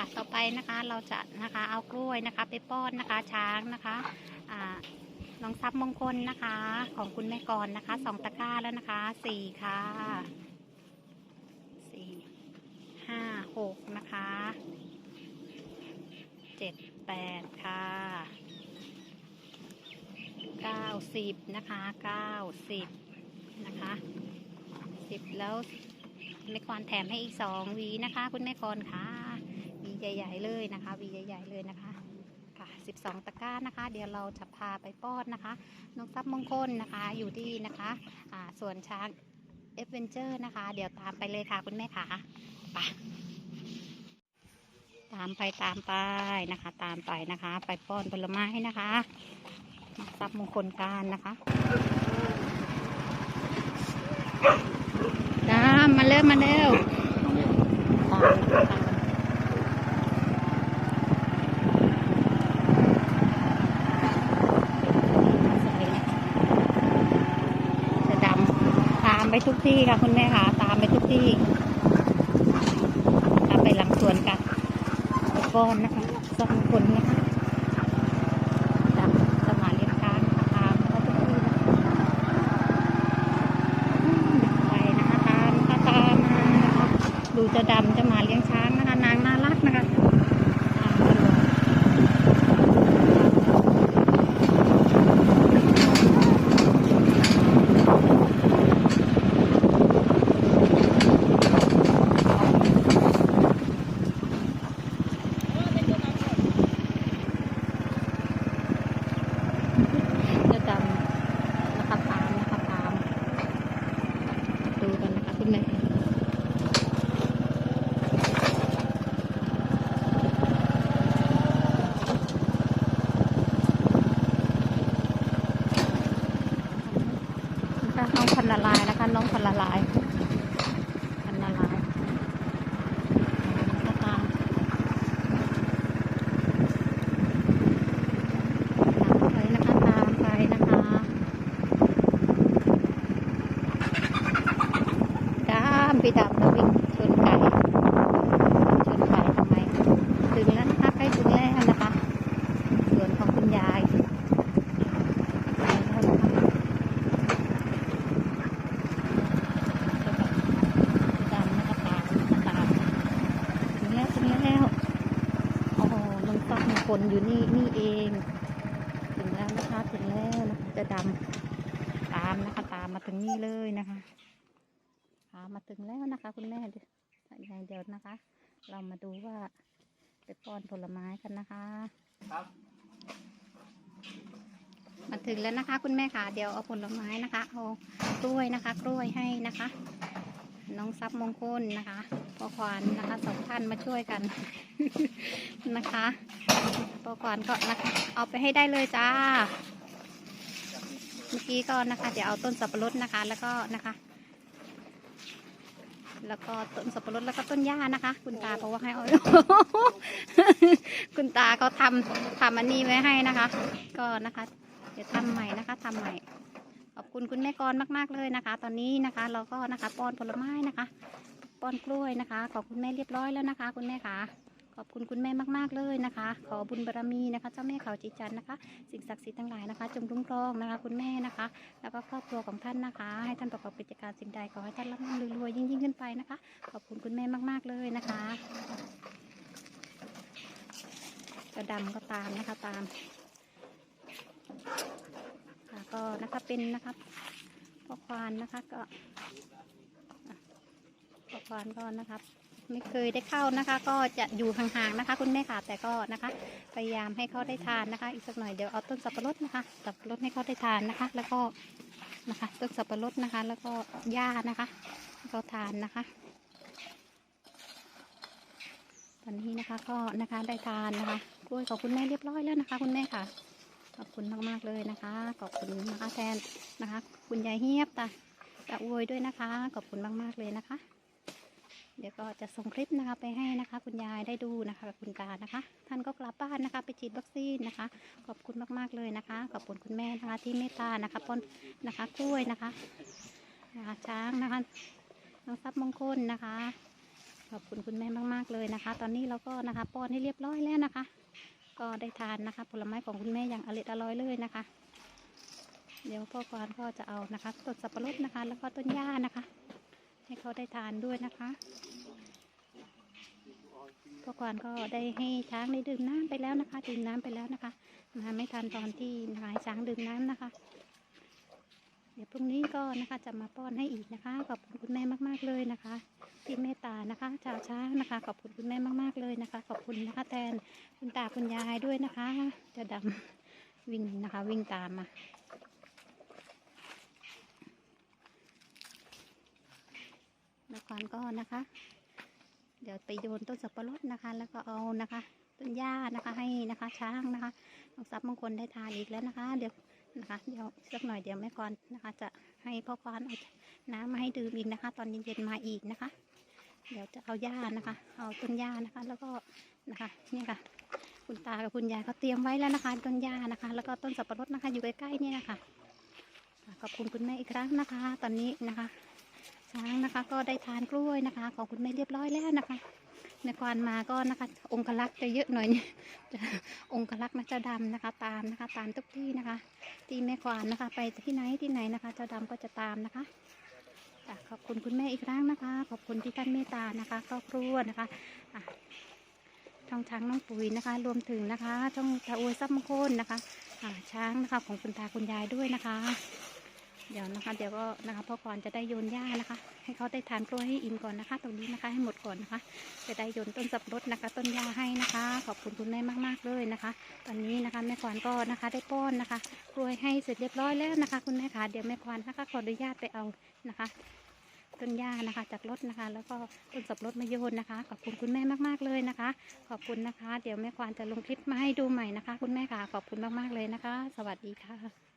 ค่ะ ต่อไปนะคะเราจะนะคะเอากล้วยนะคะ ไปป้อนนะคะช้างนะคะน้องทรัพย์มงคลนะคะ ของคุณแม่กรนะคะสองตะกร้าแล้วนะคะสี่ค่ะสี่ห้าหกนะคะเจ็ดแปดค่ะเก้าสิบนะคะเก้าสิบนะคะสิบแล้วแม่กรแถมให้อีกสองวีนะคะ คุณแม่กรค่ะ ใหญ่ ๆ เลยนะคะวีใหญ่ ๆ เลยนะคะค่ะสิบสองตะกร้านะคะ เดี๋ยวเราจะพาไปป้อนนะคะน้องทรัพย์มงคลนะคะอยู่ที่นะคะอ่าส่วนช้างเอฟเวนเจอร์นะคะ เดี๋ยวตามไปเลยค่ะคุณแม่ค่ะไปตามไปตามไปนะคะ ตามไปนะคะ ไปป้อนผลไม้นะคะน้องทรัพย์มงคลการนะคะตามมาเร็วมาเร็วตามตามจะดำตาม ไปทุกที่ค่ะคุณแม่ค่ะ ตามไปทุกที่ตามไปหลังสวนกันตะกอนนะคะสองคนนะคะจากสมาเลียงการนะคะตามแล้วทุกที่นะคะไปนะคะตามตามมานะคะดูจะดำจะมาเลี้ยงช้างนะคะนางน่ารักนะคะตามมาเลยจะดำนะคะตามนะคะตาม ดูกันนะคะคุณแม่ นะคะน้องพันละลาย น้องพันละลายพันละลายตามตามไปนะคะตามไปนะคะดามพี่ดำจะวิ่งชนไก่ชนไก่ทำไมถึงแล้วนะคะใกล้ถึงแล้วนะคะสวนของคุณยายแล้วนะคะ ดำนะคะตามตามถึงแล้วถึงแล้วโอ้โหน้องฟักมีค นอยู่นี่นี่เอง ถึงแล้วนะคะถึงแล้วนะคะจะดำตามนะคะ ตามมาถึงนี่เลยนะคะตามมาถึงแล้วนะคะ คุณแม่เดี๋ยวยังไงเดี๋ยวนะคะ เรามาดูว่าไปป้อนผลไม้กันนะคะ ครับ มาถึงแล้วนะคะ คุณแม่ค่ะ เดี๋ยวเอาผลไม้นะคะ เอากล้วยนะคะ กล้วยให้นะคะ น้องทรัพย์มงคลนะคะพ่อควานนะคะสองท่านมาช่วยกันนะคะพ่อควานก็นะคะเอาไปให้ได้เลยจ้า เมื่อกี้ก็นะคะ เดี๋ยวเอาต้นสับปะรดนะคะ แล้วก็นะคะ แล้วก็ต้นสับปะรดแล้วก็ต้นหญ้านะคะ คุณตาบอกว่าให้เอาคุณตาเขาทำทำอันนี้ไว้ให้นะคะ ก็นะคะ เดี๋ยวทำใหม่นะคะทำใหม่ ขอบคุณคุณแม่กรมาก ๆเลยนะคะ ตอนนี้นะคะ เราก็นะคะป้อนผลไม้นะคะ ป้อนกล้วยนะคะ ขอบคุณแม่เรียบร้อยแล้วนะคะ คุณแม่ค่ะ ขอบคุณคุณแม่มากๆเลยนะคะ ขอบุญบารมีนะคะ เจ้าแม่เขาจีจันนะคะ สิ่งศักดิ์สิทธิ์ทั้งหลายนะคะ จงคุ้มครองนะคะ คุณแม่นะคะ แล้วก็ครอบครัวของท่านนะคะ ให้ท่านประกอบกิจการสิ่งใดขอให้ท่านร่ำรวยรวยยิ่งยิ่งขึ้นไปนะคะ ขอบคุณคุณแม่มากๆเลยนะคะกระดำก็ตามนะคะตาม ค่ะก็ นะคะเป็นนะครับพ่อควานนะคะก็พ่อควานก็นะครับ ไม่เคยได้เข้านะคะ ก็จะอยู่ห่างๆนะคะ คุณแม่ค่ะแต่ก็นะคะ พยายามให้เขาได้ทานนะคะ อีกสักหน่อยเดี๋ยวเอาต้นสับปะรดนะคะสับปะรดให้เขาได้ทานนะคะ แล้วก็นะคะต้นสับปะรดนะคะ แล้วก็หญ้านะคะให้เขาทานนะคะตอนนี้นะคะก็นะคะได้ทานนะคะกล้วยของคุณแม่เรียบร้อยแล้วนะคะ คุณแม่ค่ะ อบคุณมากๆเลยนะคะ ขอบคุณนะคะแทนนะคะ คุณยายเฮียบตาตาอวยด้วยนะคะ ขอบคุณมากๆเลยนะคะ เดี๋ยวก็จะส่งคลิปนะคะไปให้นะคะ คุณยายได้ดูนะคะกับคุณตานะคะ ท่านก็กลับบ้านนะคะไปฉีดวัคซีนนะคะ ขอบคุณมากๆเลยนะคะ ขอบคุณคุณแม่นะคะที่เมตตานะคะป้อนนะคะกล้วยนะคะนะคะช้างนะคะน้องทรัพย์มงคลนะคะขอบคุณคุณแม่มากๆเลยนะคะ ตอนนี้เราก็นะคะป้อนให้เรียบร้อยแล้วนะคะ ก็ได้ทานนะคะ ผลไม้ของคุณแม่อย่างอร่อยอร่อยเลยนะคะ เดี๋ยวพ่อกวานก็จะเอานะคะต้นสับปะรดนะคะ แล้วก็ต้นหญ้านะคะ ให้เขาได้ทานด้วยนะคะพ่อกวานก็ได้ให้ช้างได้ดื่มน้ำไปแล้วนะคะ ดื่มน้ำไปแล้วนะคะมาไม่ทันตอนที่นายช้างดื่มน้ำนะคะ ดี๋ยวพรุ่งนี้ก็นะคะจะมาป้อนให้อีกนะคะ ขอบคุณคุณแม่มาก ๆ เลยนะคะ ที่เมตตานะคะชาวช้างนะคะ ขอบคุณคุณแม่มาก ๆ เลยนะคะ ขอบคุณนะคะ แทนคุณตาคุณยายด้วยนะคะ จะดำวิ่งนะคะ วิ่งตามมาแล้วก่อนก็นะคะ เดี๋ยวไปโยนต้นสับปะรดนะคะ แล้วก็เอานะคะ ต้นหญ้านะคะให้นะคะช้างนะคะน้องทรัพย์มงคลได้ทานอีกแล้วนะคะ เดี๋ยว นะคะ เดี๋ยวสักหน่อยเดี๋ยวแม่กรนะคะ จะให้พ่อควานเอาน้ำมาให้ดื่มอีกนะคะ ตอนเย็นๆมาอีกนะคะ เดี๋ยวจะเอาหญ้านะคะ เอาต้นหญ้านะคะ แล้วก็นะคะนี่ค่ะ คุณตากับคุณยายเขาเตรียมไว้แล้วนะคะ ต้นหญ้านะคะ แล้วก็ต้นสับปะรดนะคะ อยู่ใกล้ๆนี่นะคะอะขอบคุณคุณแม่อีกครั้งนะคะ ตอนนี้นะคะช้างนะคะก็ได้ทานกล้วยนะคะ ของคุณแม่เรียบร้อยแล้วนะคะ ในควานมาก็นะคะ องคลักษ์จะเยอะหน่อยเนี่ยองคลักษ์นะเจ้าดำนะคะ ตามนะคะ ตามทุกที่นะคะ ที่แม่ควานนะคะ ไปที่ไหนที่ไหนนะคะ เจ้าดำก็จะตามนะคะขอบคุณคุณแม่อีกครั้งนะคะ ขอบคุณที่ท่านเมตตานะคะครอบครัวนะคะช่องช้างน้องปุ๋ยนะคะ รวมถึงนะคะช่องตาอวยซับมงคลนะคะช้างนะคะของคุณตาคุณยายด้วยนะคะ เดี๋ยวนะคะ เดี๋ยวก็นะคะพ่อก่อนจะได้โยนหญ้านะคะ ให้เขาได้ทานกล้วยให้อิ่มก่อนนะคะ ตรงนี้นะคะให้หมดก่อนนะคะ จะได้โยนต้นสับปะรดนะคะ ต้นหญ้าให้นะคะ ขอบคุณคุณแม่มากๆเลยนะคะ ตอนนี้นะคะแม่ควานก็นะคะได้ป้อนนะคะ กล้วยให้เสร็จเรียบร้อยแล้วนะคะ คุณแม่คะเดี๋ยวแม่ควานนะคะขออนุญาตไปเอานะคะต้นหญ้านะคะจากรถนะคะ แล้วก็ต้นสับปะรดมาโยนนะคะ ขอบคุณคุณแม่มากๆเลยนะคะ ขอบคุณนะคะ เดี๋ยวแม่ควานจะลงคลิปมาให้ดูใหม่นะคะ คุณแม่ค่ะขอบคุณมากๆเลยนะคะ สวัสดีค่ะ